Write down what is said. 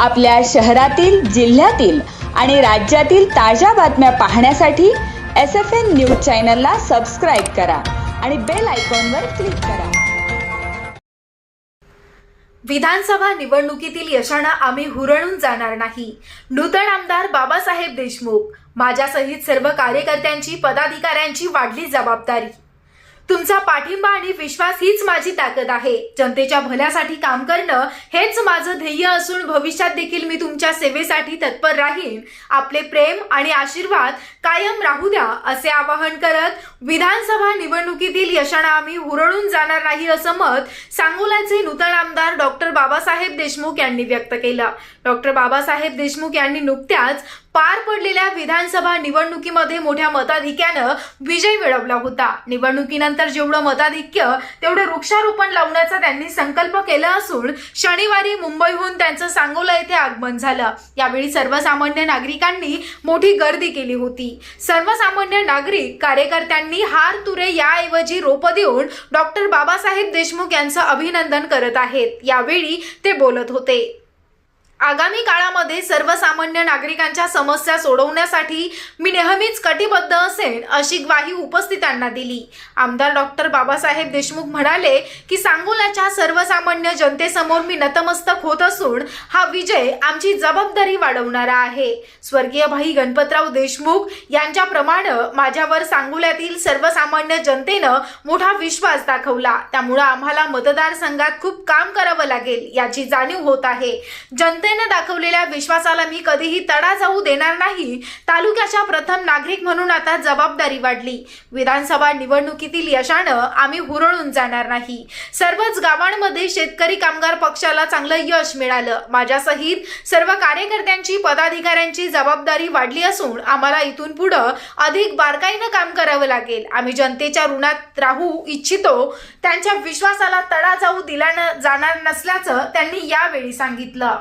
आपल्या शहरातील जिल्ह्यातील आणि राज्यातील ताज्या बातम्या पाहण्यासाठी एस एफ एन न्यूज चॅनलला सबस्क्राईब करा आणि बेल आयकॉनवर क्लिक करा. विधानसभा निवडणुकीतील यशानं आम्ही हुरळून जाणार नाही. नूतन आमदार बाबासाहेब देशमुख माझ्यासहित सर्व कार्यकर्त्यांची पदाधिकाऱ्यांची वाढली जबाबदारी. तुमचा पाठिंबा आणि विश्वास हीच माझी ताकद आहे. जनतेच्या भल्यासाठी काम करणं हेच माझं ध्येय असून भविष्यात देखील मी तुमच्या सेवेसाठी तत्पर राहीन. आपले प्रेम आणि आशीर्वाद कायम राहू द्या असे आवाहन करत विधानसभा निवडणुकीतील यशानं आम्ही हुरळून जाणार नाही असं मत सांगोल्याचे नूतन आमदार डॉक्टर बाबासाहेब देशमुख यांनी व्यक्त केलं. डॉक्टर बाबासाहेब देशमुख यांनी नुकत्याच पार पडलेल्या विधानसभा निवडणुकीमध्ये मोठ्या मताधिक्यानं विजय मिळवला होता. निवडणुकीनंतर जेवढं मताधिक्य तेवढं वृक्षारोपण लावण्याचा त्यांनी संकल्प केला असून शनिवारी मुंबईहून त्यांचं सांगोला येथे आगमन झालं. यावेळी सर्वसामान्य नागरिकांनी मोठी गर्दी केली होती. सर्वसामान्य नागरिक कार्यकर्त्यांनी हार तुरे याऐवजी रोपं देऊन डॉक्टर बाबासाहेब देशमुख यांचं अभिनंदन करत आहेत. यावेळी ते बोलत होते. आगामी काळामध्ये सर्वसामान्य नागरिकांच्या समस्या सोडवण्यासाठी मी नेहमीच कटिबद्ध असेन अशी ग्वाही उपस्थितांना दिली. आमदार डॉक्टर बाबासाहेब देशमुख म्हणाले की सांगोल्याच्या सर्वसामान्य जनतेसमोर मी नतमस्तक होत असून हा विजय आमची जबाबदारी वाढवणारा आहे. स्वर्गीय भाई गणपतराव देशमुख यांच्याप्रमाणे माझ्यावर सांगोल्यातील सर्वसामान्य जनतेनं मोठा विश्वास दाखवला. त्यामुळं आम्हाला मतदारसंघात खूप काम करावं लागेल याची जाणीव होत आहे. जनतेनं दाखवलेल्या विश्वासाला मी कधीही तडा जाऊ देणार नाही. तालुक्याच्या प्रथम नागरिक म्हणून आता जबाबदारी वाढली. विधानसभा निवडणुकीतील यशानं आम्ही हुरळून जाणार नाही. सर्वच गावांमध्ये शेतकरी कामगार पक्षाला चांगलं यश मिळालं. माझ्यासहित सर्व कार्यकर्त्यांची पदाधिकाऱ्यांची जबाबदारी वाढली असून आम्हाला इथून पुढं अधिक बारकाईनं काम करावं लागेल. आम्ही जनतेच्या ऋणात राहू इच्छितो. त्यांच्या विश्वासाला तडा जाऊ दिला न- जाणार नसल्याचं त्यांनी यावेळी सांगितलं.